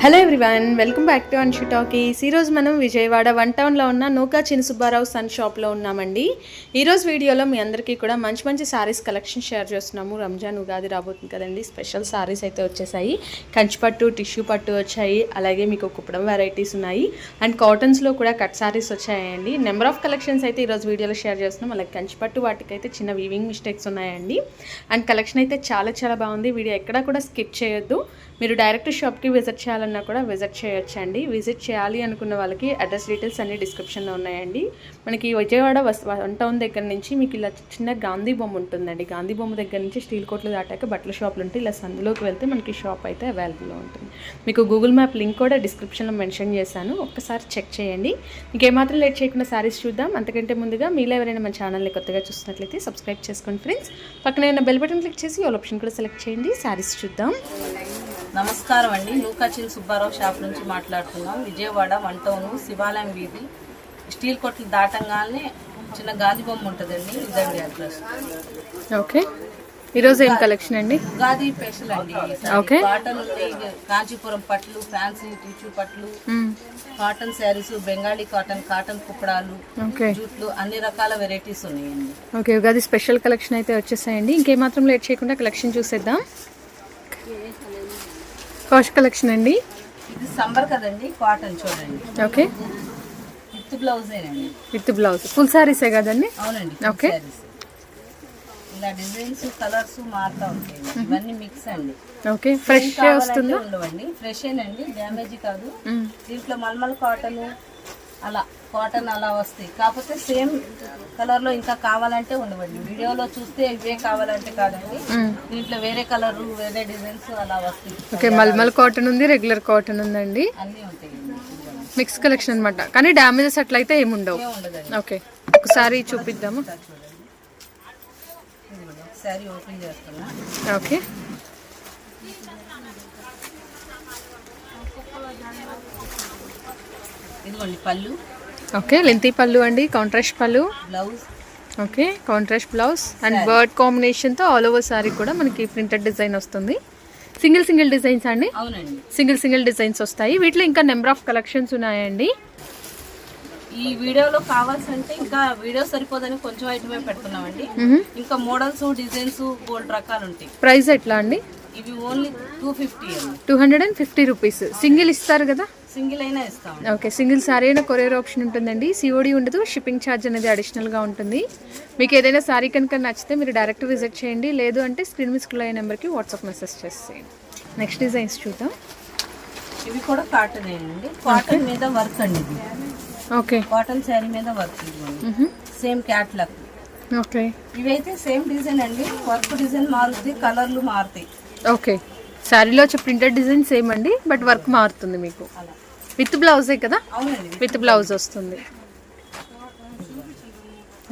Hello everyone welcome back to Anshu talkies ఈరోజు మనం Vijayawada one టౌన్లో ఉన్న నూకా చిన్న సుబ్బారావు సన్ షాప్లో ఉన్నామండి. ఈరోజు వీడియోలో మీ అందరికీ కూడా మంచి మంచి సారీస్ కలెక్షన్ షేర్ చేస్తున్నాము. రంజాన్ ఉగాది రాబోతుంది కదండి స్పెషల్ సారీస్ అయితే వచ్చేసాయి. కంచిపట్టు టిష్యూ పట్టు వచ్చాయి. అలాగే మీకు కుప్పడం వెరైటీస్ ఉన్నాయి. అండ్ కాటన్స్లో కూడా కట్ సారీస్ వచ్చాయండి. నెంబర్ ఆఫ్ కలెక్షన్స్ అయితే ఈరోజు వీడియోలో షేర్ చేస్తున్నాం. అలాగే కంచిపట్టు వాటికైతే చిన్న వీవింగ్ మిస్టేక్స్ ఉన్నాయండి. అండ్ కలెక్షన్ అయితే చాలా చాలా బాగుంది. వీడియో ఎక్కడా కూడా స్కిప్ చేయొద్దు. మీరు డైరెక్ట్ షాప్కి విజిట్ చేయాలన్నా కూడా విజిట్ చేయొచ్చండి. విజిట్ చేయాలి అనుకున్న వాళ్ళకి అడ్రస్ డీటెయిల్స్ అన్ని డిస్క్రిప్షన్లో ఉన్నాయండి. మనకి విజయవాడ వన్ టౌన్ దగ్గర నుంచి మీకు ఇలా చిన్న గాంధీ బొమ్మ ఉంటుందండి. గాంధీ బొమ్మ దగ్గర నుంచి స్టీల్ కోట్లు దాటాక బట్టల షాపులు ఉంటాయి ఇలా సందులోకి వెళ్తే మనకి షాప్ అయితే అవైలబుల్లో ఉంటుంది. మీకు గూగుల్ మ్యాప్ లింక్ కూడా డిస్క్రిప్షన్లో మెన్షన్ చేశాను. ఒక్కసారి చెక్ చేయండి. మీకు ఏమాత్రం లేట్ చేయకుండా సారీస్ చూద్దాం. అంతకంటే ముందుగా మీలో ఎవరైనా మన ఛానల్ని కొత్తగా చూస్తున్నట్లయితే సబ్స్క్రైబ్ చేసుకోండి ఫ్రెండ్స్. పక్కనే ఉన్న బెల్ బటన్ క్లిక్ చేసి ఆల్ ఆప్షన్ కూడా సెలెక్ట్ చేయండి. సారీస్ చూద్దాం. నమస్కారం అండి. నూకాచిన్ సుబ్బారావు షాప్ నుంచి మాట్లాడుతున్నాం. విజయవాడ వన్ టౌన్ శివాలయం వీధి. స్టీల్ కొట్లు దాటంగానే చిన్న గాంధీ బొమ్మ ఉంటుందండి. ఇదండి అడ్రస్. ఓకే. ఈరోజు ఏం కలెక్షన్ అండి? ఉగాది స్పెషల్ అండి. Okay. కాటన్ ఉంది కాంచీపురం పట్లు ఫ్యాన్సీ టిష్యూ పట్లు cotton saris Bengali cotton cotton కుప్పడాలు okay. జూట్లు అన్ని రకాల వెరైటీస్ ఉన్నాయండి. ఓకే ఉగాది స్పెషల్ కలెక్షన్ అయితే వచ్చేసాయండి. ఇంకేమాత్రం లేట్ చేయకుండా కలెక్షన్ చూసేద్దాం. కాస్ట్ కలెక్షన్ అండి. ఇది సంబర్ కదండి కాటన్ చూడండి. Okay. With బ్లౌజేనండి. With blouse. Full సారీసే కదండి? అవునండి sarees. ఇలా డిజైన్స్ కలర్స్ మారుతా ఉంటాయి. ఇవన్నీ మిక్స్ అండి. ఓకే. ఫ్రెష్ వస్తుందా? ఉండవండి. ఫ్రెష్ ఏనండి డ్యామేజ్ కాదు. దీంట్లో మల్మల్ కాటన్ అలా కాటన్ అలా వస్తాయి. కాకపోతే సేమ్ కలర్లో ఇంకా కావాలంటే ఉండవండి. వీడియోలో చూస్తే ఇవే కావాలంటే కాదండి. దీంట్లో వేరే కలర్ వేరే డిజైన్స్ అలా వస్తాయి. ఓకే మల్మల్ కాటన్ ఉంది రెగ్యులర్ కాటన్ ఉందండి. అన్నీ ఉంటాయండి. మిక్స్ కలెక్షన్ అనమాట కానీ డ్యామేజెస్ అట్లయితే ఏమి ఉండవు. ఓకే ఒకసారి చూపిద్దాము? ఓకే. ఇదిగోండి పళ్ళు. ఓకే లెంతీ పళ్ళు అండి కాంట్రాస్ట్ పళ్ళు. Blouse okay contrast blouse and bird కాంబినేషన్తో ఆల్ ఓవర్ సారీ కూడా మనకి ప్రింటెడ్ డిజైన్ వస్తుంది. సింగిల్ సింగిల్ డిజైన్స్ అండి? అవునండి. సింగిల్ సింగిల్ డిజైన్స్ వస్తాయి. వీటిలో ఇంకా నెంబర్ ఆఫ్ కలెక్షన్స్ ఉన్నాయండి. ఈ వీడియోలో కావాల్సింటే ఇంకా వీడియో సరిపోదని కొంచెం ఐటమే పెడుతున్నామండి. ఇంకా మోడల్స్ డిజైన్స్ బోల్డ్ రకాలు ఉంటాయి ప్రైస్ ఎట్లా అండి? ఇవి only two fifty two hundred and fifty rupees single ఇస్తారు కదా? సింగిల్ అయినా ఇస్తాం ఓకే సింగిల్ సారీ అయినా కొరియర్ ఆప్షన్ ఉంటుందండి. సిఓడి ఉండదు షిప్పింగ్ ఛార్జ్ అనేది అడిషనల్గా ఉంటుంది. మీకు ఏదైనా సారీ కనుక నచ్చితే మీరు డైరెక్ట్ విజిట్ చేయండి. లేదు అంటే స్క్రీన్ మిస్కుల్ అయ్యే నెంబర్కి వాట్సాప్ మెసేజ్ చేసేయండి నెక్స్ట్ డిజైన్స్ చూద్దాం. ఇవి కూడా కాటన్ అండి. కాటన్ మీద వర్క్ అండి ఓకే కాటన్ శారీ మీద వర్క్ సేమ్ క్యాట్లాగ్ ఓకే ఇవైతే సేమ్ డిజైన్ అండి. వర్క్ డిజైన్ మారుతుంది కలర్లు మారుతాయి. ఓకే శారీలో వచ్చే ప్రింటెడ్ డిజైన్ సేమ్ అండి బట్ వర్క్ మారుతుంది మీకు. అలా. విత్ బ్లౌజే కదా? విత్ బ్లౌజ్ వస్తుంది.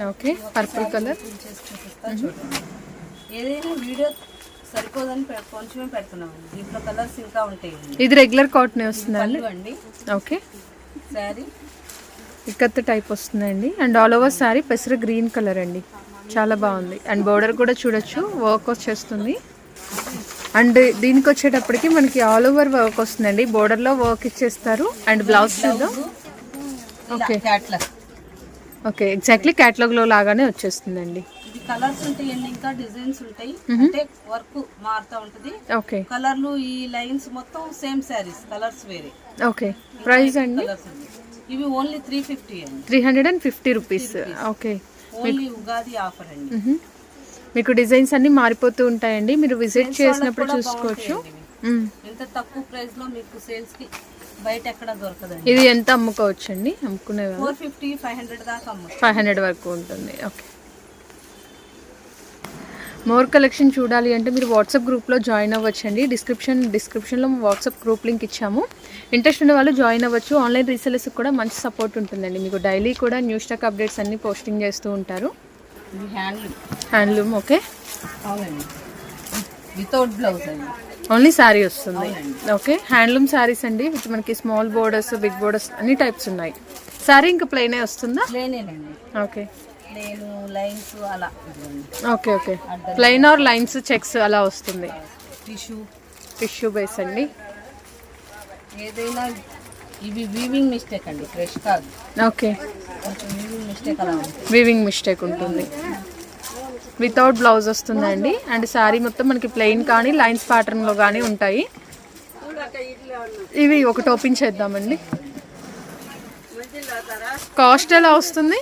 Okay purple colour. చేసి చూపిస్తా. చూడండి ఏదైనా వీడియో సరిపోదని పె- కొంచెమే పెడుతున్నామండి. దీంట్లో కలర్స్ ఇంకా ఉంటాయండి. ఇది రెగ్యులర్ కాటన్ వస్తుందండి? ఓకే. శారీ. ఇక్కత్ టైప్ వస్తుందండి. అండ్ ఆల్ ఓవర్ సారీ పెసర గ్రీన్ కలర్ అండి. చాలా బాగుంది. అండ్ బోర్డర్ కూడా చూడొచ్చు. వర్క్ వచ్చేస్తుంది. అండ్ దీనికి వచ్చేటప్పటికి మనకి ఆల్ ఓవర్ వర్క్ వస్తుందండి. బోర్డర్లో వర్క్ ఇచ్చేస్తారు. అండ్ బ్లౌజ్ చూద్దాం ఓకే క్యాట్లాగ్ ఓకే ఎగ్జాక్ట్లీ క్యాటలాగ్లో లాగానే వచ్చేస్తుందండి. ఇది కలర్స్ ఉంటాయండి ఇంకా డిజైన్స్ ఉంటాయి. అంటే వర్క్ మారుతా ఉంటది. ఓకే కలర్లు ఈ లైన్స్ మొత్తం సేమ్ శారీస్ కలర్స్ వేరే. ఓకే ప్రైస్ అండి? ఇవి ఓన్లీ త్రీ ఫిఫ్టీ అండి. Three hundred and fifty rupees okay only Ugadi offer అండి. మీకు డిజైన్స్ అన్నీ మారిపోతూ ఉంటాయండి. మీరు విజిట్ చేసినప్పుడు చూసుకోవచ్చు. బాగుంటాయండి ఇవి. మ్. ఇంత తక్కువ ప్రైస్లో మీకు సేల్స్కి బయట ఎక్కడ దొరకదండి. ఇది ఎంత అమ్ముకోవచ్చు అండి అమ్ముకునే ఫోర్ ఫిఫ్టీ ఫైవ్ హండ్రెడ్ దాకా ఫైవ్ హండ్రెడ్ వరకు ఉంటుంది. ఓకే మోర్ కలెక్షన్ చూడాలి అంటే మీరు వాట్సాప్ గ్రూప్లో జాయిన్ అవ్వచ్చండి. డిస్క్రిప్షన్ డిస్క్రిప్షన్లో వాట్సాప్ గ్రూప్ లింక్ ఇచ్చాము. ఇంట్రెస్ట్ ఉన్న వాళ్ళు జాయిన్ అవ్వచ్చు. ఆన్లైన్ రీసెలర్స్ కూడా మంచి సపోర్ట్ ఉంటుందండి. మీకు డైలీ కూడా న్యూ స్టాక్ అప్డేట్స్ అన్ని పోస్టింగ్ చేస్తూ ఉంటారు. హ్యాండ్లూమ్. Handloom okay. అవునండి. వితౌట్ బ్లౌజ్ అండి. ఓన్లీ శారీ వస్తుంది. ఓకే. హ్యాండ్లూమ్ శారీస్ అండి విత్ మనకి స్మాల్ బోర్డర్స్ బిగ్ బోర్డర్స్ అన్ని టైప్స్ ఉన్నాయి. శారీ ఇంకా ప్లెయినే వస్తుందా? ఓకే. లైన్స్ అలా okay okay. Plain or lines checks అలా వస్తుంది. టిష్యూ టిష్యూ బేస్ అండి. ఏదైనా ఇవి వీవింగ్ మిస్టేక్ అండి ఫ్రెష్ కాదు. ఓకే వీవింగ్ మిస్టేక్ అలా ఉంటుంది వీవింగ్ మిస్టేక్ ఉంటుంది. వితౌట్ బ్లౌజ్ వస్తుందండి. అండ్ శారీ మొత్తం మనకి ప్లెయిన్ కానీ లైన్స్ ప్యాటర్న్లో కానీ ఉంటాయి. ఇవి ఒకటి ఓపెన్ చేద్దామండి. కాస్ట్ ఎలా వస్తుంది?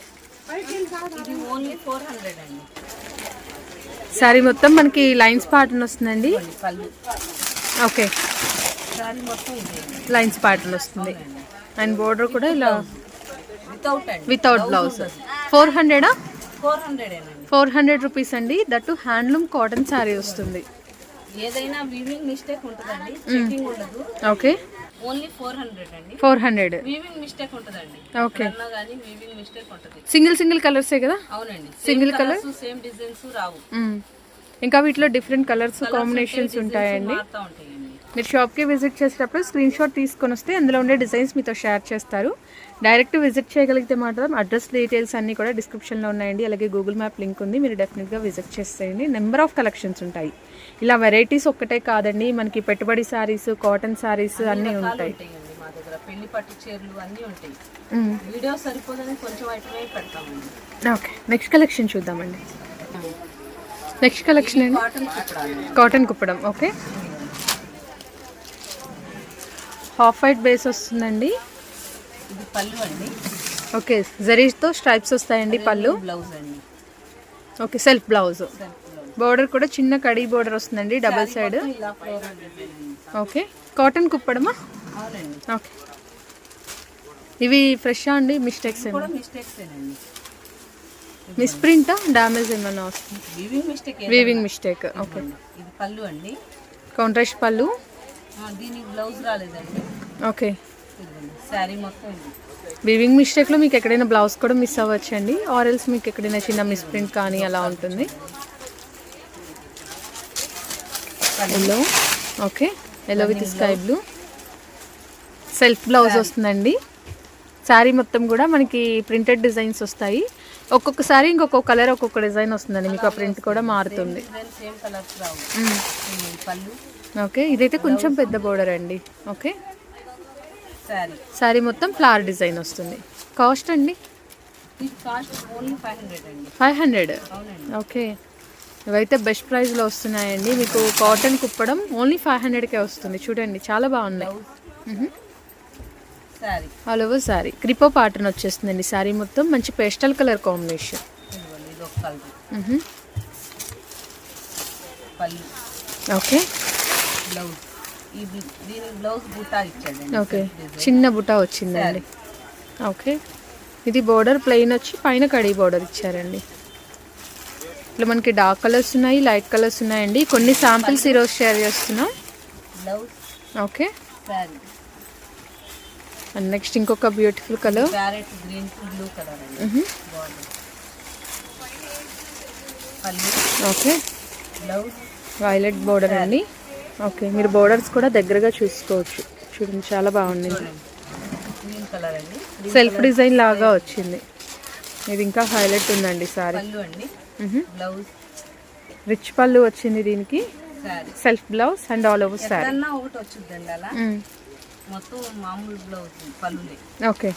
శారీ మొత్తం మనకి లైన్స్ ప్యాటర్న్ వస్తుందండి. ఓకే లైన్స్ ప్యాటర్న్ వస్తుంది. అండ్ బోర్డర్ కూడా ఇలా without blouse four హండ్రెడా four hundred four hundred rupees అండి. దట్టు హ్యాండ్లూమ్ కాటన్ శారీ వస్తుంది. ఏదైనా వీవింగ్ మిస్టేక్ ఉంటుందండి. చెకింగ్ ఉండదు. ఓకే ఓన్లీ అండి. వీవింగ్ మిస్టేక్ ఉంటుందండి. ఓకే అన్నా కానీ వీవింగ్ మిస్టేక్ ఉంటుంది. సింగిల్ సింగిల్ కలర్సే కదా? అవునండి. Single colour? సేమ్ డిజైన్స్ రావు. ఇంకా వీటిలో డిఫరెంట్ కలర్స్ కాంబినేషన్స్ ఉంటాయండి. మీరు షాప్కి విజిట్ చేసేటప్పుడు స్క్రీన్ షాట్ తీసుకొని వస్తే అందులో ఉండే డిజైన్స్ మీతో షేర్ చేస్తారు. డైరెక్ట్ విజిట్ చేయగలిగితే మాత్రం అడ్రస్ డీటెయిల్స్ అన్నీ కూడా డిస్క్రిప్షన్లో ఉన్నాయండి. అలాగే గూగుల్ మ్యాప్ లింక్ ఉంది. మీరు డెఫినెట్గా విజిట్ చేసేయండి. నెంబర్ ఆఫ్ కలెక్షన్స్ ఉంటాయి. ఇలా వెరైటీస్ ఒక్కటే కాదండి. మనకి పెట్టుబడి శారీస్ కాటన్ శారీస్ అన్నీ ఉంటాయి. ఉంటాయండి మా దగ్గర. పెళ్ళి పట్టు చీరలు అన్నీ ఉంటాయి. మ్మ్. వీడియో సరిపోదని కొంచెం ఐటమే పెడతామండి. ఓకే. నెక్స్ట్ కలెక్షన్ చూద్దామండి. నెక్స్ట్ కలెక్షన్ అండి cotton Kuppadam. Okay. Half white base వస్తుందండి. ఇది పళ్ళు అండి. ఓకే జరీతో స్ట్రైప్స్ వస్తాయండి పళ్ళు? బ్లౌజ్ అండి. Okay self blouse. బోర్డర్ కూడా చిన్న కడీ బోర్డర్ వస్తుందండి డబల్ సైడ్. ఓకే కాటన్ కుప్పడమా? ఓకే. ఇవి ఫ్రెషా అండి మిస్టేక్స్ మిస్ప్రింటా డ్యామేజ్ ఏమైనా వస్తుంది? Weaving mistake okay. ఇది పళ్ళు అండి. కాంట్రాస్ట్ పళ్ళు. దీనికి బ్లౌజ్ రాలేదండి. ఓకే. శారీ మొత్తం వీవింగ్ మిస్టేక్లో మీకు ఎక్కడైనా బ్లౌజ్ కూడా మిస్ అవ్వచ్చండి. ఆర్ ఎల్స్ మీకు ఎక్కడైనా చిన్న మిస్ప్రింట్ కానీ అలా ఉంటుంది. Yellow okay yellow with sky blue self blouse వస్తుందండి. శారీ మొత్తం కూడా మనకి ప్రింటెడ్ డిజైన్స్ వస్తాయి. ఒక్కొక్కసారి ఇంకొక కలర్ ఒక్కొక్క డిజైన్ వస్తుందండి. మీకు ఆ ప్రింట్ కూడా మారుతుంది. ఓకే ఇదైతే కొంచెం పెద్ద బోర్డర్ అండి. ఓకే. శారీ మొత్తం ఫ్లవర్ డిజైన్ వస్తుంది. కాస్ట్ అండి? Five hundred okay. ఇవైతే బెస్ట్ ప్రైస్లో వస్తున్నాయండి. మీకు కాటన్ కుప్పడం ఓన్లీ ఫైవ్ హండ్రెడ్కే వస్తుంది. చూడండి చాలా బాగున్నాయి. ఆల్ ఓవర్ శారీ క్రిపో ప్యాటర్న్ వచ్చేస్తుందండి శారీ మొత్తం. మంచి pastel colour combination okay. Blouse ఈ బి- దీనికి బ్లౌజ్ బూటా ఇచ్చాడండి ఓకే చిన్న బుటా వచ్చిందండి. ఓకే ఇది బోర్డర్ ప్లెయిన్ వచ్చి పైన కడీ బోర్డర్ ఇచ్చారండి. ఇట్లా మనకి డార్క్ కలర్స్ ఉన్నాయి లైట్ కలర్స్ ఉన్నాయండి. కొన్ని శాంపిల్స్ ఈరోజు షేర్ చేస్తున్నాం. బ్లౌజ్ ఓకే అండ్ నెక్స్ట్ ఇంకొక beautiful colour parrot green blue colour okay violet border అండి. ఓకే మీరు బోర్డర్స్ కూడా దగ్గరగా చూసుకోవచ్చు. చూడండి చాలా బాగుంది. సెల్ఫ్ డిజైన్ లాగా వచ్చింది. ఇది ఇంకా హైలైట్ ఉందండి సారీ రిచ్ పళ్ళు వచ్చింది దీనికి. Self blouse and all over sari okay.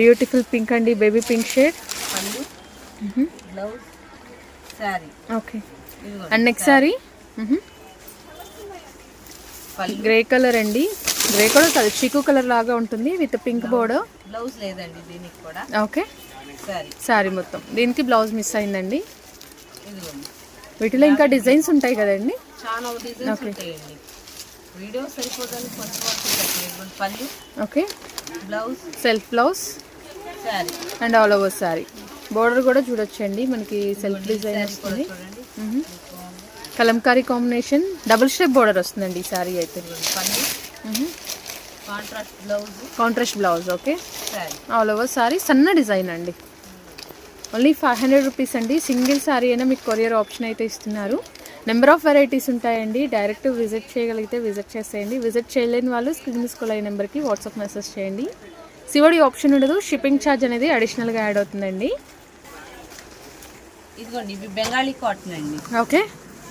Beautiful pink అండి baby pink shade okay. And next sari grey colour అండి. గ్రే కూడా కాదు చీకు కలర్ లాగా ఉంటుంది విత్ పింక్ బోర్డర్ బ్లౌజ్ లేదండి దీనికి కూడా. ఓకే శారీ మొత్తం. దీనికి బ్లౌజ్ మిస్ అయిందండి. వీటిలో ఇంకా డిజైన్స్ ఉంటాయి కదండి. వీడియో సరిపోదని కొంచెం okay blouse self blouse and all over sari border కూడా చూడొచ్చండి. మనకి సెల్ఫ్ డిజైన్ వస్తుంది. Kalamkari combination. Double step border వస్తుందండి ఈ శారీ అయితే. Contract blouse contrast blouse okay all over sari సన్న డిజైన్ అండి. ఓన్లీ ఫైవ్ హండ్రెడ్ రూపీస్ అండి. సింగిల్ శారీ అయినా మీకు కొరియర్ ఆప్షన్ అయితే ఇస్తున్నారు. నెంబర్ ఆఫ్ వెరైటీస్ ఉంటాయండి. డైరెక్ట్ విజిట్ చేయగలిగితే విజిట్ చేసేయండి. విజిట్ చేయలేని వాళ్ళు స్క్రీన్ స్కూల్ అయ్యే నెంబర్కి వాట్సాప్ మెసేజ్ చేయండి. సివడి ఆప్షన్ ఉండదు. షిప్పింగ్ ఛార్జ్ అనేది అడిషనల్గా యాడ్ అవుతుందండి. ఇదిగోండి ఇవి బెంగాలీ కాటన్ అండి. ఓకే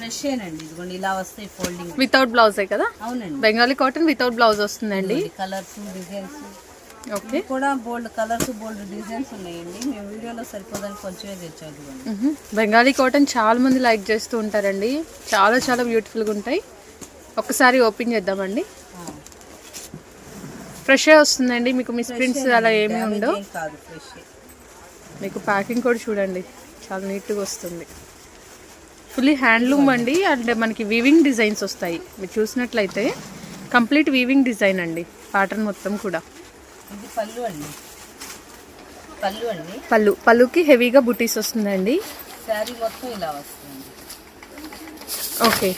ఫ్రెష్ ఏనండి ఇదిగోండి ఇలా వస్తాయి ఫోల్డింగ్ వితౌట్ బ్లౌజే కదా? అవునండి. బెంగాలీ కాటన్ వితౌట్ బ్లౌజ్ వస్తుందండి. Colours designs okay. కూడా బోల్డ్ కలర్స్ బోల్డ్ డిజైన్స్ ఉన్నాయండి. మేము వీడియోలో సరిపోదని కొంచెమే తెచ్చాము. బెంగాలీ కాటన్ చాలా మంది లైక్ చేస్తూ ఉంటారండి. చాలా చాలా బ్యూటిఫుల్గా ఉంటాయి. ఒక్కసారి ఓపెన్ చేద్దామండి. ఫ్రెష్ వస్తుందండి. మీకు మిస్ ప్రింట్స్ అలా ఏమీ ఉండవు. మీకు ప్యాకింగ్ కూడా చూడండి. చాలా నీట్గా వస్తుంది. ఫుల్లీ హ్యాండ్లూమ్ అండి. అంటే మనకి వీవింగ్ డిజైన్స్ వస్తాయి. మీరు చూసినట్లయితే కంప్లీట్ వీవింగ్ డిజైన్ అండి. ప్యాటర్న్ మొత్తం కూడా. ఇది పళ్ళు అండి. పళ్ళు అండి. పళ్ళు. పళ్ళుకి హెవీగా బుటీస్ వస్తుందండి. శారీ మొత్తం ఇలా వస్తుంది. ఓకే.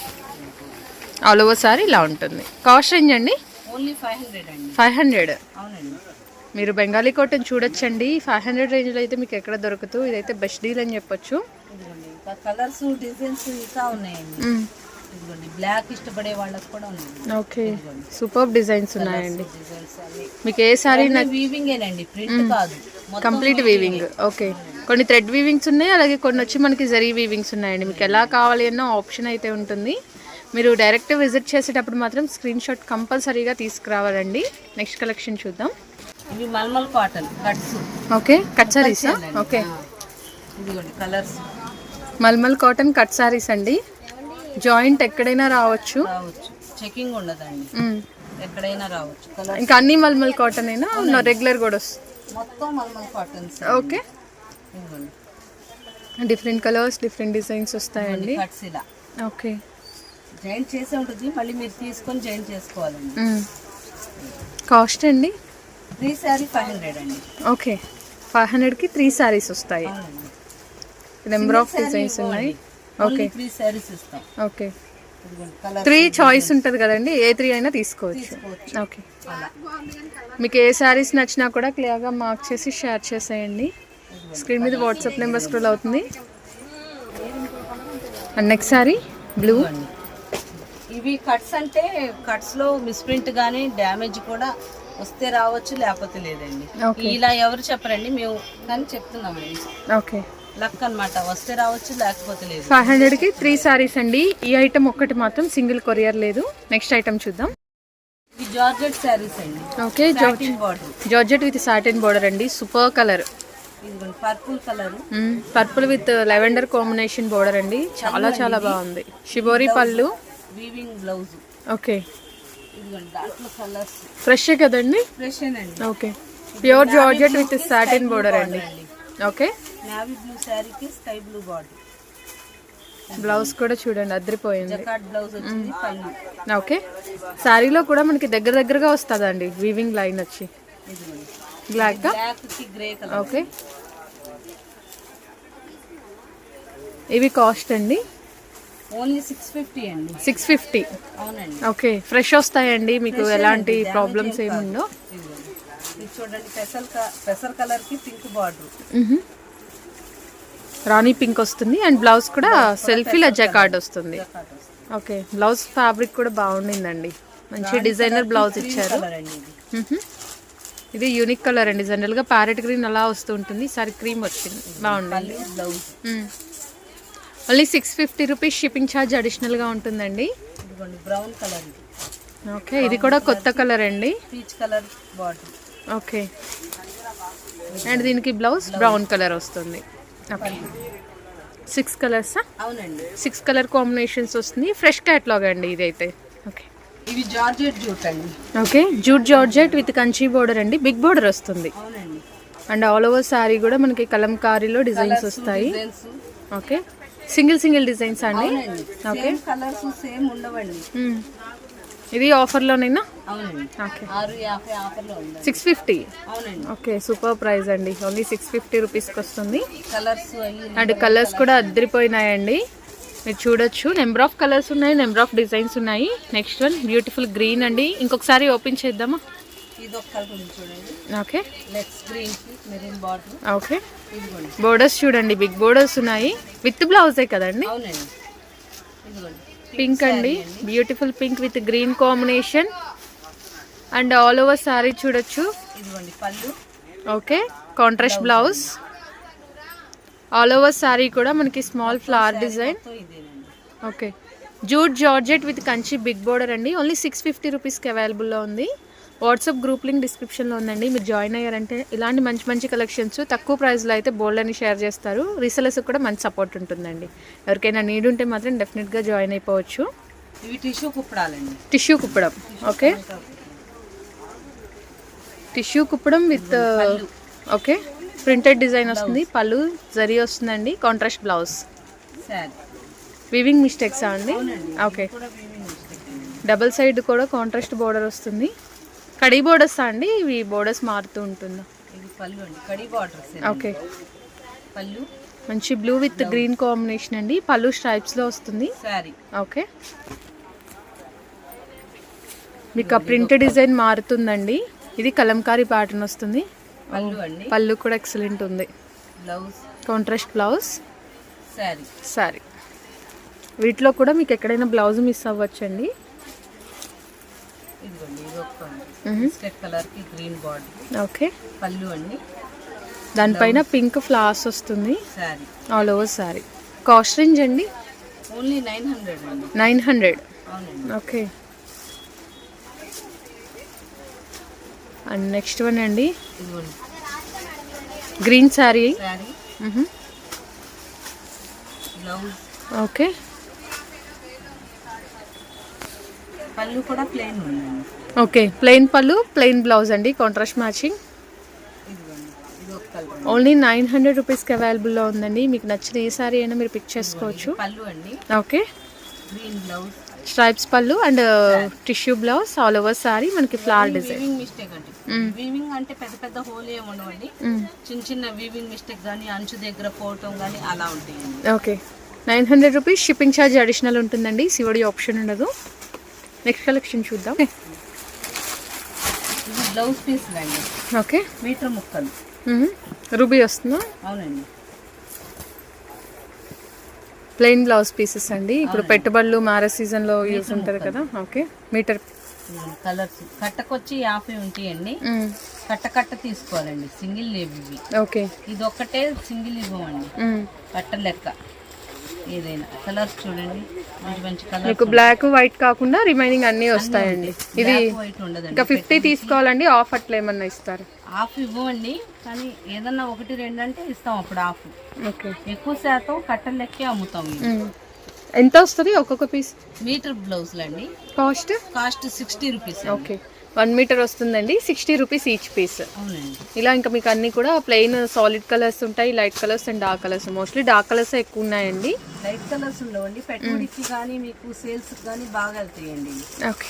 ఆల్ ఓవర్ సారీ ఇలా ఉంటుంది. కాస్ట్ రేంజ్ అండి? ఓన్లీ ఫైవ్ హండ్రెడ్ అండి. ఫైవ్ హండ్రెడ్ అవునండి. మీరు బెంగాలీ కాటన్ చూడొచ్చండి. ఫైవ్ హండ్రెడ్ రేంజ్లో అయితే మీకు ఎక్కడ దొరకదు ఇదైతే బెస్ట్ డీల్ అని చెప్పొచ్చు. ఇంకా కలర్స్ డిజైన్స్ ఇంకా ఉన్నాయండి. ఇదిగోండి బ్లాక్ ఇష్టపడే వాళ్ళకి కూడా ఉన్నాయి ఓకే. సూపర్ డిజైన్స్ ఉన్నాయండి. మీకు ఏ సారీ వీవింగ్ ఏనండి ప్రింట్ కాదు. Complete weaving okay. కొన్ని థ్రెడ్ వీవింగ్స్ ఉన్నాయి అలాగే కొన్ని వచ్చి మనకి జరీ వీవింగ్స్ ఉన్నాయండి. మీకు ఎలా కావాలి అన్న ఆప్షన్ అయితే ఉంటుంది. మీరు డైరెక్ట్ విజిట్ చేసేటప్పుడు మాత్రం స్క్రీన్ షాట్ కంపల్సరీగా తీసుకురావాలండి. నెక్స్ట్ కలెక్షన్ చూద్దాం. ఇవి mulmul cotton cuts. Okay. Cut సారీసా okay. ఇదిగోండి colours. Mulmul cotton cut saris అండి. జాయింట్ ఎక్కడైనా రావచ్చు. చెకింగ్ ఉండదండి. ఎక్కడైనా రావచ్చు. ఇంకా అన్ని మల్మల్ కాటన్ అయినా? రెగ్యులర్ కూడా వస్తుంది మొత్తం mulmul okay. Different colours different designs వస్తాయండి. ఓకే. జాయింట్ చేసే ఉంటుంది. మళ్ళీ మీరు తీసుకొని జాయింట్ చేసుకోవాలండి. కాస్ట్ అండి? త్రీ శారీ ఫైవ్ హండ్రెడ్ అండి. ఓకే. ఫైవ్ హండ్రెడ్కి త్రీ సారీస్ వస్తాయి. నెంబర్ ఆఫ్ డిజైన్స్ ఉన్నాయి. ఓకే త్రీ శారీస్ ఇస్తాం. ఓకే త్రీ చాయిస్ ఉంటుంది కదండి. ఏ త్రీ అయినా తీసుకోవచ్చు. ఓకే మీకు ఏ శారీస్ నచ్చినా కూడా క్లియర్గా మార్క్ చేసి షేర్ చేసేయండి. స్క్రీన్ మీద వాట్సాప్ నెంబర్ స్క్రోల్ అవుతుంది. And next sari blue. ఇవి కట్స్ అంటే కట్స్లో మిస్ప్రింట్ కానీ డ్యామేజ్ కూడా వస్తే రావచ్చు లేకపోతే లేదండి. ఇలా ఎవరు చెప్పరండి మేము కానీ చెప్తున్నామండి. ఓకే లక్ అన్నమాట. వస్తే రావచ్చు లేకపోతే లేదు. ఫైవ్ హండ్రెడ్కి త్రీ సారీస్ అండి. ఈ ఐటమ్ ఒక్కటి మాత్రం సింగిల్ కొరియర్ లేదు. నెక్స్ట్ ఐటమ్ చూద్దాం. జార్జెట్ అండి. Okay border georgette with satin border అండి. Super colour purple colour purple with lavender combination border అండి. చాలా చాలా బాగుంది. షిబోరి పళ్ళు వీవింగ్ బ్లౌజ్ ఓకే ఫ్రెష్ కదండి? Fresh okay pure georgette with satin border అండి. ఓకే నావీ బ్లూ శారీకి స్కై బ్లూ బార్డర్ బ్లౌజ్ కూడా చూడండి అదిరిపోయింది. బ్లౌజ్ వచ్చింది ఓకే శారీలో కూడా మనకి దగ్గర దగ్గరగా వస్తుందండి వీవింగ్ లైన్ వచ్చి. బ్లాక్కి గ్రే కలర్ ఓకే ఇవి కాస్ట్ అండి? ఓన్లీ సిక్స్ ఫిఫ్టీ అండి. సిక్స్ ఫిఫ్టీ అవునండి. ఓకే ఫ్రెష్ వస్తాయండి మీకు ఎలాంటి ప్రాబ్లమ్స్ ఏమి ఉండవు ఇదిగోండి. ఇది చూడండి పెసల్ పెసర్ కలర్కి పింక్ బార్డర్. రాణి పింక్ వస్తుంది అండ్ బ్లౌజ్ కూడా సెల్ఫీలో జకార్డ్ వస్తుంది. ఓకే బ్లౌజ్ ఫ్యాబ్రిక్ కూడా బాగుండిందండి. మంచి డిజైనర్ బ్లౌజ్ ఇచ్చారు. ఇది. యూనిక్ కలర్ అండి. జనరల్గా ప్యారెట్ గ్రీన్ అలా వస్తూ ఉంటుంది. ఈసారి క్రీమ్ వచ్చింది. మళ్ళీ blouse. Only six fifty rupees shipping charge అడిషనల్గా ఉంటుందండి. బ్రౌన్ కలర్ ఓకే ఇది కూడా కొత్త కలర్ అండి. Peach colour border. Okay. And దీనికి బ్లౌజ్ బ్రౌన్ కలర్ వస్తుంది. ఓకే. సిక్స్ కలర్సా? అవునండి. సిక్స్ కలర్ కాంబినేషన్స్ వస్తుంది. ఫ్రెష్ క్యాట్లాగ్ అండి ఇదైతే. ఓకే. ఇవి జార్జెట్ జూట్ అండి. Okay. Jute georgette with Kanchi border అండి. బిగ్ బోర్డర్ వస్తుంది. అండ్ ఆల్ ఓవర్ శారీ కూడా మనకి కలంకారీలో డిజైన్స్ వస్తాయి. ఓకే. సింగిల్ సింగిల్ డిజైన్స్ అండి. సేమ్ కలర్స్ సేమ్ ఉండవండి. ఇది ఆఫర్లోనైనా? Six fifty? Okay super price అండి. ఓన్లీ సిక్స్ ఫిఫ్టీ రూపీస్కి వస్తుంది అండ్ కలర్స్ కూడా అద్దరిపోయినాయండి. మీరు చూడొచ్చు. నెంబర్ ఆఫ్ కలర్స్ ఉన్నాయి నెంబర్ ఆఫ్ డిజైన్స్ ఉన్నాయి. నెక్స్ట్ వన్ బ్యూటిఫుల్ గ్రీన్ అండి. ఇంకొకసారి ఓపెన్ చేద్దామా? ఓకే. ఓకే. బోర్డర్స్ చూడండి బిగ్ బోర్డర్స్ ఉన్నాయి. విత్ బ్లౌజే కదండి? పింక్ అండి. Beautiful pink with green combination and all over sari చూడొచ్చు. Okay contrast blouse all over sari కూడా మనకి small flower design okay jute georgette with Kanchi big border అండి. Only six fifty రూపీస్కి అవైలబుల్లో ఉంది. వాట్సాప్ గ్రూప్ లింక్ డిస్క్రిప్షన్లో ఉందండి. మీరు జాయిన్ అయ్యారంటే ఇలాంటి మంచి మంచి కలెక్షన్స్ తక్కువ ప్రైస్లో అయితే బోల్డ్ అని షేర్ చేస్తారు. రీసెలర్స్ కూడా మంచి సపోర్ట్ ఉంటుందండి. ఎవరికైనా నీడ్ ఉంటే మాత్రం డెఫినెట్గా జాయిన్ అయిపోవచ్చు. ఇవి tissue కుప్పడాలండి. Tissue Kuppadam. Okay. Tissue Kuppadam with okay. Printed design వస్తుంది. పళ్ళు జరీ వస్తుందండి. Contrast blouse. వివింగ్ మిస్టేక్సా అండి? ఓకే డబల్ సైడ్ కూడా కాంట్రాస్ట్ బోర్డర్ వస్తుంది. కడీ బోర్డర్స్ అండి? ఇవి బోర్డర్స్ మారుతూ ఉంటుందా? ఇది పళ్ళు అండి. కడి బార్డర్స్ ఓకే. పళ్ళు. మంచి బ్లూ విత్ గ్రీన్ కాంబినేషన్ అండి. పళ్ళు స్ట్రైప్స్లో వస్తుంది. శారీ ఓకే. మీకు ఆ ప్రింట్ డిజైన్ మారుతుందండి. ఇది కలంకారీ ప్యాటర్న్ వస్తుంది. పళ్ళు అండి. పళ్ళు కూడా ఎక్సలెంట్ ఉంది. బ్లౌజ్ కాంట్రాస్ట్ బ్లౌజ్ సారీ వీటిలో కూడా మీకు ఎక్కడైనా బ్లౌజ్ మిస్ అవ్వచ్చండి. ఇదిగోండి ఇది ఒక మ్మ్. బిస్కెట్ కలర్కి గ్రీన్ బార్డర్ ఓకే. పళ్ళు అండి. దానిపైన పింక్ ఫ్లాస్ వస్తుంది. Sari all over sari cost range అండి? ఓన్లీ నైన్ హండ్రెడ్ అండి. Nine hundred okay. And? Next one అండి గ్రీన్ శారీ బ్లౌజ్ ఓకే. పళ్ళు కూడా ప్లెయిన్ ఓకే ప్లెయిన్ పళ్ళు ప్లెయిన్ బ్లౌజ్ అండి contrast matching only nine hundred రూపీస్కి అవైలబుల్లో ఉందండి. మీకు నచ్చిన ఏ సారీ అయినా మీరు పిక్ చేసుకోవచ్చు. ఓకే. గ్రీన్ బ్లౌజ్ స్ట్రైప్స్ పళ్ళు and tissue blouse all over sari మనకి ఫ్లవర్ డిజైన్ వీవింగ్ మిస్టేక్ అండి. వీవింగ్ అంటే పెద్ద పెద్ద హోల్ ఏమి ఉండవండి. చిన్న చిన్న వీవింగ్ మిస్టేక్ కానీ అంచు దగ్గర పోవటం కానీ అలా ఉంటాయండి. Okay nine hundred rupees shipping charge additional ఉంటుందండి. సివడి ఆప్షన్ ఉండదు. నెక్స్ట్ కలెక్షన్ చూద్దాం. బ్లౌజ్ పీస్ అండి ఓకే మీటర్ ముక్కలు. రూబీ వస్తుందా? అవునండి. ప్లెయిన్ బ్లౌజ్ పీసెస్ అండి. ఇప్పుడు పెట్టుబడులు మ్యారేజ్ సీజన్లో యూజ్ ఉంటుంది కదా. ఓకే మీటర్ కలర్స్ కట్టకొచ్చి యాభై ఉంటాయండి. కట్ట కట్ట తీసుకోవాలండి. సింగిల్ ఇవి. ఓకే ఇది ఒక్కటే సింగిల్ ఇవ్వమండి. కట్ట లెక్క. ఏదైనా కలర్స్ చూడండి. మంచి మంచి కలర్ మీకు బ్లాక్ వైట్ కాకుండా రిమైనింగ్ అన్నీ వస్తాయండి. ఇది వైట్ ఉండదండి. ఇంకా ఫిఫ్టీ తీసుకోవాలండి ఆఫ్ అట్లా ఏమన్నా ఇస్తారు? హాఫ్ ఇవ్వండి కానీ ఏదన్నా ఒకటి రెండు అంటే ఇస్తాం అప్పుడు హాఫ్ ఓకే. ఎక్కువ శాతం కట్టల లెక్కే అమ్ముతాం. ఎంత వస్తుంది ఒక్కొక్క పీస్ మీటర్ బ్లౌజులు అండి cost cost sixty rupees okay. One metre వస్తుందండి సిక్స్టీ రూపీస్ ఈచ్ పీస్. అవునండి. ఇలా ఇంకా మీకు అన్ని కూడా ప్లెయిన్ సాలిడ్ కలర్స్ ఉంటాయి light colours and dark colours. Mostly dark colours ఎక్కువ ఉన్నాయండి. లైట్ కలర్స్ ఉండవండి పెట్టుబడికి కానీ మీకు సేల్స్ కానీ బాగా వెళ్తాయండి. ఓకే.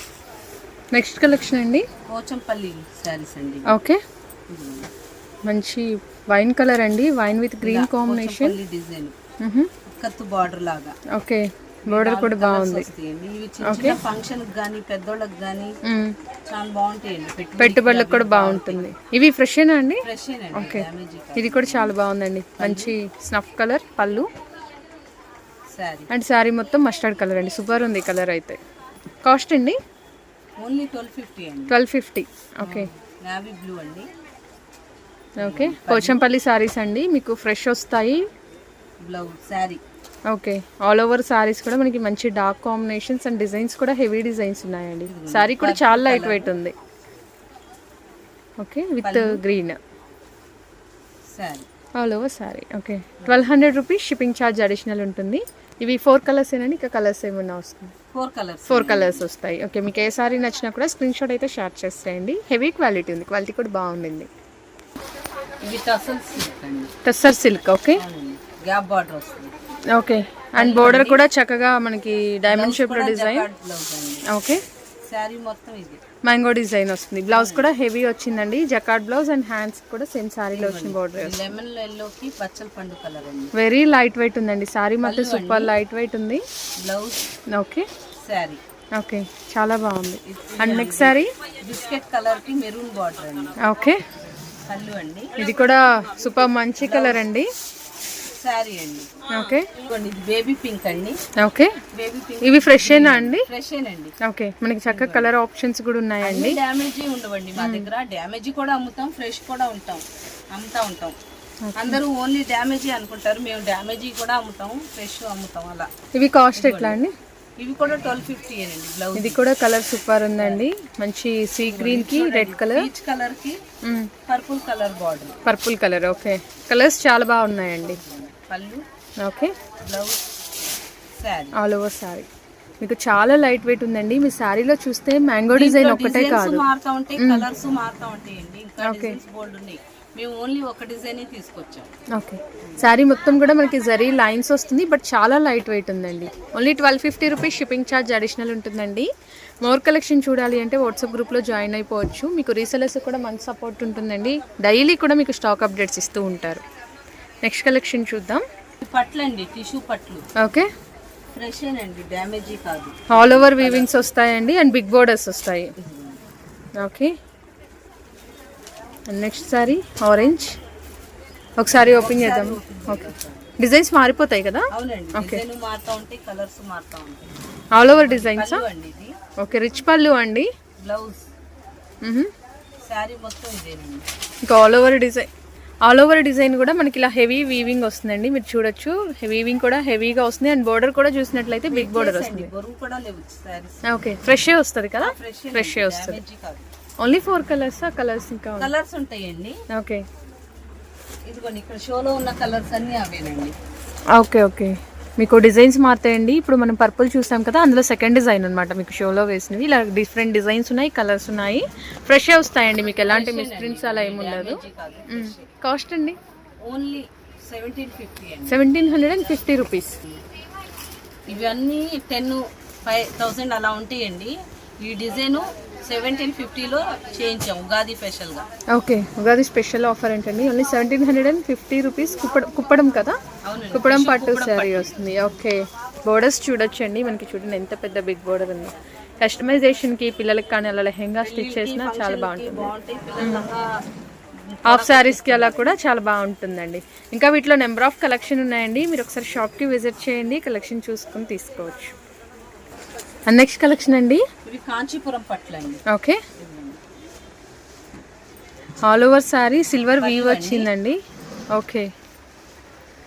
నెక్స్ట్ కలెక్షన్ అండి? పోచంపల్లి శారీస్ అండి. ఓకే. మంచి వైన్ కలర్ అండి wine with green combination. Design. కత్తు బార్డర్ లాగా. ఓకే. బోర్డర్ కూడా బాగుంది. చిన్న ఫంక్షన్ కానీ పెద్దోళ్ళకి కానీ. చాలా బాగుంటాయండి. పెట్టుబడులకు కూడా బాగుంటుంది. ఇవి ఫ్రెష్ అండి? డ్యామేజ్ ఇది కూడా చాలా బాగుందండి. మంచి స్నఫ్ కలర్ పళ్ళు. అండ్ శారీ మొత్తం మస్టర్డ్ కలర్ అండి. సూపర్ ఉంది కలర్ అయితే. కాస్ట్ అండి? ఓన్లీ ట్వెల్వ్ ఫిఫ్టీ అండి. ట్వెల్వ్ ఫిఫ్టీ ఓకే బ్లూ అండి. ఓకే పోచంపల్లి శారీస్ అండి. మీకు ఫ్రెష్ వస్తాయి. Blouse sari okay all over saris కూడా మనకి మంచి డార్క్ కాంబినేషన్స్ అండ్ డిజైన్స్ కూడా హెవీ డిజైన్స్ ఉన్నాయండి. శారీ కూడా చాలా లైట్ వెయిట్ ఉంది. Okay with green all over sari okay twelve hundred rupees shipping charge additional ఉంటుంది. ఇవి ఫోర్ కలర్స్ ఏనండి ఇంకా కలర్స్ ఏమన్నా వస్తుంది ఫోర్ కలర్స్ ఫోర్ కలర్స్ వస్తాయి. ఓకే మీకు ఏ సారీ నచ్చినా కూడా స్క్రీన్ షాట్ అయితే షేర్ చేసేయండి. హెవీ క్వాలిటీ ఉంది. క్వాలిటీ కూడా అండి. Tussar silk okay gap border వస్తుంది. ఓకే. అండ్ బోర్డర్ కూడా చక్కగా మనకి డైమండ్ షేప్లో డిజైన్ ఓకే. శారీ మొత్తం ఇది. మ్యాంగో డిజైన్ వస్తుంది. బ్లౌజ్ కూడా హెవీ వచ్చిందండి. జకార్డ్ బ్లౌజ్ అండ్ హ్యాండ్స్ కూడా సేమ్ సారీలో వచ్చిన బోర్డర్ లెమన్ ఎల్లోకి పచ్చల పండు కలర్ అండి. వెరీ లైట్ వెయిట్ ఉందండి. సారీ మొత్తం సూపర్ లైట్ వెయిట్ ఉంది. Blouse okay. శారీ. ఓకే. చాలా బాగుంది. అండ్. నెక్స్ట్ సారీ బిస్కెట్ కలర్కి మెరూన్ బార్డర్ అండి. ఓకే. అండి. ఇది కూడా సూపర్ మంచి కలర్ అండి. శారీ అండి. ఓకే. ఇదిగోండి ఇది బేబీ పింక్ అండి. ఓకే. బేబీ పింక్ ఇవి ఫ్రెష్ ఏనా అండి? ఫ్రెష్ ఏనండి ఓకే. మనకి చక్కగా కలర్ ఆప్షన్స్ కూడా ఉన్నాయండి డ్యామేజీ ఉండవండి మా దగ్గర. డ్యామేజీ కూడా అమ్ముతాం ఫ్రెష్ కూడా ఉంటాం అమ్ముతా ఉంటాం. అందరూ ఓన్లీ డ్యామేజీ అనుకుంటారు మేము డ్యామేజీ కూడా అమ్ముతాం ఫ్రెష్ అమ్ముతాం అలా. ఇవి కాస్ట్ ఎట్లా అండి? ఇవి కూడా ట్వెల్వ్ ఫిఫ్టీ అండి బ్లౌజ్. ఇది కూడా కలర్ సూపర్ ఉందండి. మంచి సీ గ్రీన్కి రెడ్ కలర్ పీచ్ కలర్కి purple colour border purple colour okay. Colours చాలా బాగున్నాయండి. పళ్ళు okay. Blouse sari. All over sari మీకు చాలా లైట్ వెయిట్ ఉందండి. మీ శారీలో చూస్తే మ్యాంగో డిజైన్ ఒక్కటే కాదు. మారుతా ఉంటాయి కలర్స్ మారుతా ఉంటాయండి. ఇంకా డిజైన్స్ బోల్డ్ ఉన్నాయి. మేము ఓన్లీ ఒక డిజైన్ తీసుకొచ్చాం. ఓకే. శారీ మొత్తం కూడా మనకి జరీ లైన్స్ వస్తుంది బట్ చాలా లైట్ వెయిట్ ఉందండి. Only twelve fifty rupees shipping charge additional ఉంటుందండి. మోర్ కలెక్షన్ చూడాలి అంటే వాట్సాప్ గ్రూప్లో జాయిన్ అయిపోవచ్చు. మీకు రీసెలర్స్ కూడా మంచి సపోర్ట్ ఉంటుందండి. డైలీ కూడా మీకు స్టాక్ అప్డేట్స్ ఇస్తూ ఉంటారు. నెక్స్ట్ కలెక్షన్ చూద్దాం. ఈ పట్లు అండి టిష్యూ పట్లు. ఓకే. ఫ్రెష్ అండి డ్యామేజీ కాదు. ఆల్ ఓవర్ వీవింగ్స్ వస్తాయండి అండ్ బిగ్ బోర్డర్స్ వస్తాయి. ఓకే. నెక్స్ట్ సారీ ఆరెంజ్ ఒకసారి ఓపెన్ చేద్దాం. ఓకే డిజైన్స్ మారిపోతాయి కదా? ఉంటాయి కలర్స్ ఆల్ ఓవర్ డిజైన్సా అండి ఓకే రిచ్ పళ్ళు అండి. బ్లౌజ్ మ్హూ. శారీ మొత్తం ఇదేనండి. ఇంకా all over design all over design కూడా మనకి ఇలా హెవీ వీవింగ్ వస్తుందండి. మీరు చూడొచ్చు. వీవింగ్ కూడా హెవీగా వస్తుంది. అండ్ బోర్డర్ కూడా చూసినట్లయితే బిగ్ బోర్డర్ వస్తుంది. ఓకే. ఫ్రెష్ వస్తుంది కదా? ఫ్రెష్ వస్తుంది. ఓన్లీ ఫోర్ కలర్స్ కలర్స్ ఇంకా కలర్స్ ఉంటాయండి. ఓకే. ఇదిగోండి ఇక్కడ షోలో ఉన్న కలర్స్ అన్ని అవేనండి. Okay okay. మీకు డిజైన్స్ మారుతాయండి. ఇప్పుడు మనం పర్పుల్ చూసాం కదా అందులో సెకండ్ డిజైన్ అనమాట మీకు షోలో వేసినవి. ఇలా డిఫరెంట్ డిజైన్స్ ఉన్నాయి కలర్స్ ఉన్నాయి. ఫ్రెష్ వస్తాయండి మీకు ఎలాంటి మిస్ప్రింట్స్ అలా ఏమి ఉండదు. కాస్ట్ అండి ఓన్లీ సెవెంటీన్ ఫిఫ్టీ అండి seventeen hundred and. Fifty rupees ఇవన్నీ టెన్ ఫైవ్ థౌసండ్ అలా ఉంటాయండి. ఈ డిజైన్ సెవెంటీన్ ఫిఫ్టీలో చేయించాం ఉగాది స్పెషల్గా. ఓకే ఉగాది స్పెషల్ ఆఫర్ ఏంటండి? Only seventeen hundred and fifty rupees Kuppadam Kuppadam కదా? కుప్పడం పట్టు శారీ వస్తుంది. ఓకే బోర్డర్స్ చూడొచ్చండి. మనకి చూడండి ఎంత పెద్ద బిగ్ బోర్డర్ ఉంది. కస్టమైజేషన్కి పిల్లలకి కానీ అలా లెహెంగా స్టిచ్ చేసినా చాలా బాగుంటుంది. హాఫ్ శారీస్కి అలా కూడా చాలా బాగుంటుందండి. ఇంకా వీటిలో నెంబర్ ఆఫ్ కలెక్షన్ ఉన్నాయండి. మీరు ఒకసారి షాప్కి విజిట్ చేయండి. కలెక్షన్ చూసుకొని తీసుకోవచ్చు. నెక్స్ట్ కలెక్షన్ అండి? కాంచీపురం పట్లు అండి. Okay all over sari silver weave వచ్చిందండి. ఓకే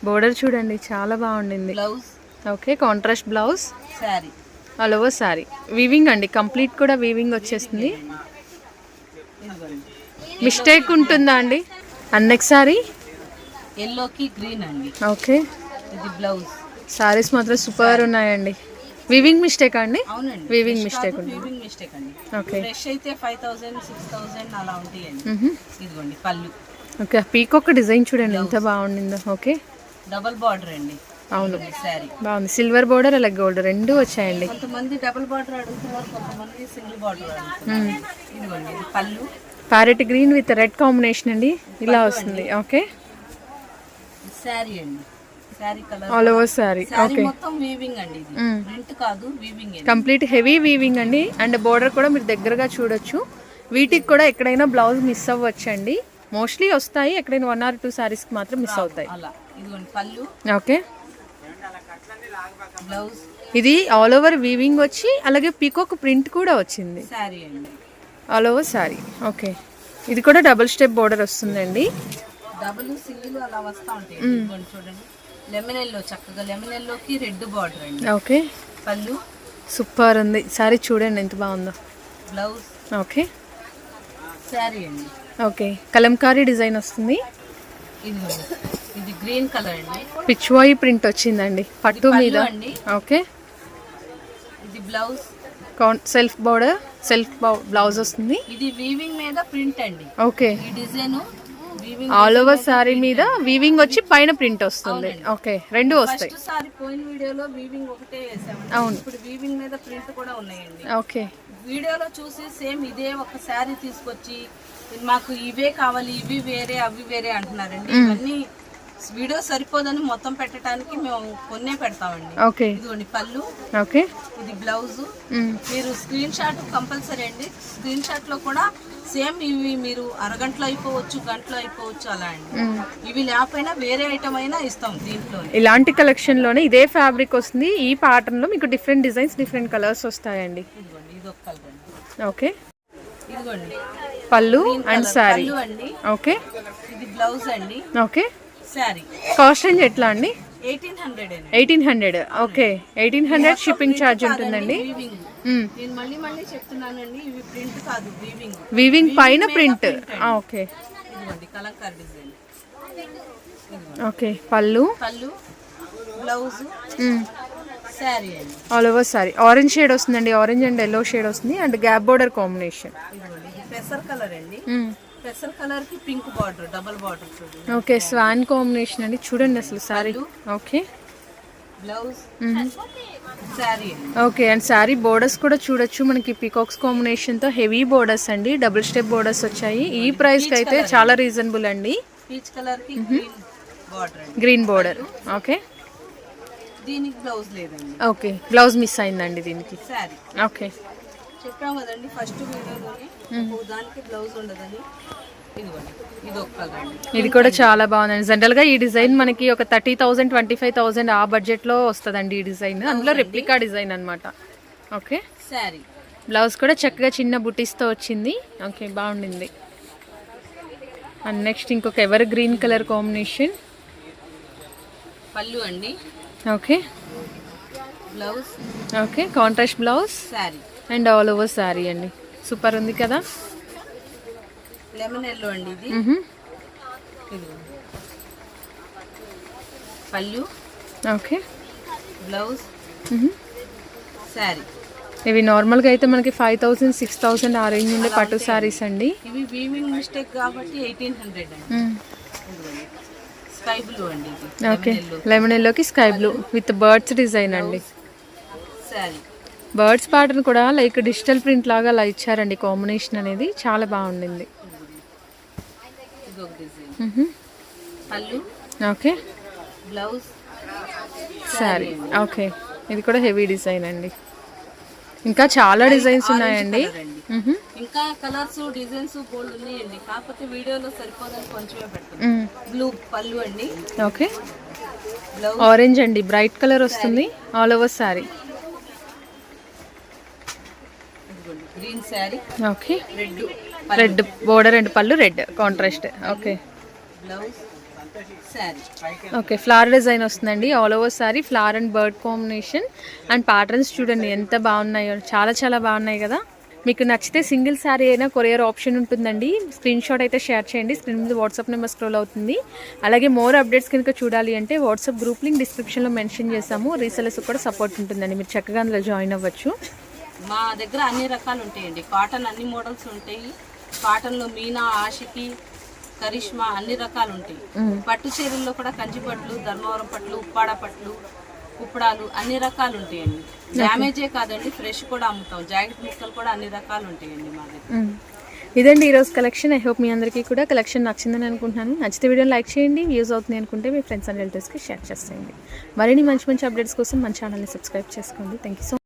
బోర్డర్ చూడండి చాలా బాగుండింది. Blouse okay contrast blouse sari all over sari weaving అండి కంప్లీట్ కూడా వీవింగ్ వచ్చేస్తుంది ఇదిగోండి. మిస్టేక్ ఉంటుందా అండి? నెక్స్ట్ శారీ ఎల్లోకి గ్రీన్ అండి. ఓకే ఇది బ్లౌజ్ శారీస్ మాత్రం సూపర్ ఉన్నాయండి. వీవింగ్ మిస్టేక్ అండి? అవునండి. వీవింగ్ మిస్టేక్ ఉంది. వీవింగ్ మిస్టేక్ అండి. ఓకే ఫ్రెష్ అయితే ఫైవ్ థౌసండ్ సిక్స్ థౌసండ్ అలా ఉంటాయండి. ఇదిగోండి పళ్ళు. ఓకే పీకొక్క డిజైన్ చూడండి ఎంత బాగుండిందో. ఓకే డబల్ బార్డర్ అండి. అవును. శారీ బాగుంది. సిల్వర్ బోర్డర్ అలా గోల్డ్ రెండు వచ్చాయండి. కొంతమంది డబుల్ బార్డర్ అడుగుతున్నారు కొంతమంది సింగిల్ బార్డర్ అడుగుతున్నారు. ఇదిగోండి ఇది పళ్ళు. Parrot green with red combination అండి. ఇలా వస్తుంది. ఓకే శారీ అండి. All over sari. ఓకే మొత్తం వీవింగ్ అండి ఇది. మ్మ్. ప్రింట్ కాదు వీవింగ్ కంప్లీట్ హెవీ వీవింగ్ అండి. అండ్ బోర్డర్ కూడా మీరు దగ్గరగా చూడొచ్చు. వీటికి కూడా ఎక్కడైనా బ్లౌజ్ మిస్ అవ్వచ్చండి. మోస్ట్లీ వస్తాయి ఎక్కడైనా వన్ ఆర్ టూ శారీస్కి మాత్రం మిస్ అవుతాయి. ఓకే ఇది ఆల్ ఓవర్ వీవింగ్ వచ్చి అలాగే పీకాక్ ప్రింట్ కూడా వచ్చింది. అండి. All over sari. ఓకే ఇది కూడా డబుల్ స్టెప్ బోర్డర్ వస్తుందండి. డబుల్ సింగిల్ అలా వస్తా ఉంటాయి. ఇదిగోండి చూడండి. లెమన్ ఎల్లో చక్కగా లెమన్ ఎల్లోకి రెడ్ బార్డర్ అండి. ఓకే. పళ్ళు. సూపర్ ఉంది. శారీ చూడండి ఎంత బాగుందో. బ్లౌజ్. ఓకే. శారీ అండి. ఓకే. కలంకారీ డిజైన్ వస్తుంది. ఇది గ్రీన్ కలర్ అండి. పిచ్వాయి ప్రింట్ వచ్చిందండి. పట్టు మీద. ఓకే. ఇది blouse. Self border self blouse వస్తుంది. ఇది వీవింగ్ మీద ప్రింట్ అండి. ఓకే. ఈ డిజైన్ ఆల్ ఓవర్ శారీ మీద వీవింగ్ వచ్చి పైన ప్రింట్ వస్తుంది. ఓకే రెండు వస్తాయి. సారి పోయిన వీడియోలో వీవింగ్ ఒకటే అవును. ఇప్పుడు వీవింగ్ మీద ప్రింట్ కూడా ఉన్నాయండి. ఓకే వీడియోలో చూసి సేమ్ ఇదే ఒక శారీ తీసుకొచ్చి మాకు ఇవే కావాలి ఇవి వేరే అవి వేరే అంటున్నారండి. ఇవన్నీ వీడియో సరిపోదని మొత్తం పెట్టడానికి మేము కొన్నే పెడతామండి. ఓకే ఇదిగోండి పళ్ళు. ఓకే ఇది బ్లౌజ్ మీరు స్క్రీన్ షాట్ కంపల్సరీ అండి. స్క్రీన్ షాట్లో కూడా సేమ్ ఇవి మీరు అరగంటలో అయిపోవచ్చు గంటలో అయిపోవచ్చు అలా అండి. ఇవి లేకపోయినా వేరే ఐటమ్ అయినా ఇస్తాం దీంట్లో ఇలాంటి కలెక్షన్లోనే ఇదే ఫ్యాబ్రిక్ వస్తుంది. ఈ ప్యాటర్న్లో మీకు డిఫరెంట్ డిజైన్స్ డిఫరెంట్ కలర్స్ వస్తాయండి. ఇదిగోండి ఇది ఒక కలర్ అండి. ఓకే. ఇదిగోండి. పళ్ళు అండ్ అండి. ఓకే. ఇది బ్లౌజ్ అండి. ఓకే. శారీ కాస్ట్ రేంజ్ ఎట్లా అండి? Eighteen hundred okay. Eighteen hundred shipping charge ఉంటుందండి. Weaving hmm. నేను మళ్ళీ మళ్ళీ చెప్తున్నానండి ఇవి ప్రింట్ కాదు వీవింగ్ వీవింగ్ పైన print okay. Kalamkari design. Okay. పళ్ళు? పళ్ళు blouse sari all over sari orange shade వస్తుందండి. ఆరెంజ్ అండ్ ఎల్లో షేడ్ వస్తుంది. అండ్ గ్యాప్ బోర్డర్ కాంబినేషన్ పెసర్ కలర్ అండి. కలర్కి పింక్ బార్డర్ డబల్ బార్డర్ చూడండి ఓకే స్వాన్ కాంబినేషన్ అండి. చూడండి అసలు సారీ. ఓకే. బ్లౌజ్. అండి ఓకే అండ్ శారీ బోర్డర్స్ కూడా చూడొచ్చు. మనకి పికాక్స్ కాంబినేషన్తో హెవీ బోర్డర్స్ అండి. డబుల్ స్టెప్ బోర్డర్స్ వచ్చాయి. ఈ ప్రైస్కి అయితే చాలా రీజనబుల్ అండి. పీచ్ కలర్కి గ్రీన్ బార్డర్ ఓకే. దీనికి బ్లౌజ్ లేదండి. ఓకే బ్లౌజ్ మిస్ అయిందండి దీనికి. ఓకే. చెప్పాం కదండి ఫస్ట్ వీడియోలోనే. దానికి బ్లౌజ్ ఉండదని ఇది కూడా చాలా బాగుందండి. జనరల్గా ఈ డిజైన్ మనకి ఒక thirty thousand twenty five thousand ఆ బడ్జెట్లో వస్తుందండి ఈ డిజైన్. అందులో రెప్లికా డిజైన్ అనమాట ఓకే శారీ బ్లౌజ్ కూడా చక్కగా చిన్న బుటీస్తో వచ్చింది. ఓకే బాగుండింది. అండ్ నెక్స్ట్ ఇంకొక ఎవర్ గ్రీన్ కలర్ కాంబినేషన్ పళ్ళు అండి. Okay blouse okay contrast blouse sari and all over sari అండి. సూపర్ ఉంది కదా? లెమన్ ఎల్లో అండి ఇది. పళ్ళు. ఓకే. బ్లౌజ్. శారీ. ఇవి నార్మల్గా అయితే మనకి ఫైవ్ థౌసండ్ సిక్స్ థౌసండ్ ఆ రేంజ్ ఉండే పట్టు శారీస్ అండి. ఇవి వీవింగ్ మిస్టేక్ కాబట్టి ఎయిటీన్ హండ్రెడ్ అండి. స్కై బ్లూ అండి ఓకే. లెమన్ ఎల్లోకి sky blue with birds design అండి. శారీ. బర్డ్స్ ప్యాటర్న్ కూడా లైక్ డిజిటల్ ప్రింట్ లాగా అలా ఇచ్చారండి. కాంబినేషన్ అనేది చాలా బాగుండింది. ఓకే. Blouse sari okay. ఇది కూడా హెవీ డిజైన్ అండి. ఇంకా చాలా డిజైన్స్ ఉన్నాయండి. ఇంకా కలర్స్ డిజైన్స్ బోల్డ్ ఉన్నాయండి. కాకపోతే వీడియోలో సరిపోదని కొంచెమే మ్. బ్లూ పళ్ళు అండి. ఓకే. ఆరెంజ్ అండి. బ్రైట్ కలర్ వస్తుంది. ఆల్ ఓవర్ సారీ ఇదిగోండి green sari okay. Red red border and పళ్ళు red contrast. Okay. Blouse okay flower design వస్తుందండి. All over sari flower and bird combination. And patterns చూడండి ఎంత బాగున్నాయో. చాలా చాలా బాగున్నాయి కదా. మీకు నచ్చితే సింగిల్ శారీ అయినా కొరియర్ ఆప్షన్ ఉంటుందండి. స్క్రీన్ షాట్ అయితే షేర్ చేయండి. స్క్రీన్ మీద వాట్సాప్ నెంబర్ స్క్రోల్ అవుతుంది. అలాగే మోర్ అప్డేట్స్ కనుక చూడాలి అంటే వాట్సాప్ గ్రూప్ లింక్ డిస్క్రిప్షన్లో మెన్షన్ చేసాము రీసెలర్స్ కూడా సపోర్ట్ ఉంటుందండి. మీరు చక్కగా అందులో జాయిన్ అవ్వచ్చు. మా దగ్గర అన్ని రకాలు ఉంటాయండి. కాటన్ అన్ని మోడల్స్ ఉంటాయి. కాటన్లో మీనా ఆషికి కరిష్మా అన్ని రకాలు ఉంటాయి. పట్టు చీరల్లో కూడా కంచి పట్లు ధర్మవరం పట్లు ఉప్పాడ పట్లు ఉప్పడాలు అన్ని రకాలు ఉంటాయండి. డ్యామేజే కాదండి ఫ్రెష్ కూడా అమ్ముతాం. జాకెట్ ముక్కలు కూడా అన్ని రకాలు ఉంటాయండి మా దగ్గర. ఇదండి ఈరోజు కలెక్షన్ ఐ హోప్ మీ అందరికీ కూడా కలెక్షన్ నచ్చిందని అనుకుంటున్నాను. నచ్చితే వీడియో లైక్ చేయండి. వ్యూస్ అవుతుంది అనుకుంటే మీ ఫ్రెండ్స్ అండ్ రిలేటివ్స్కి షేర్ చేసేయండి. మరిన్ని మంచి మంచి అప్డేట్స్ కోసం మన ఛానల్ని సబ్స్క్రైబ్ చేసుకోండి. Thank you so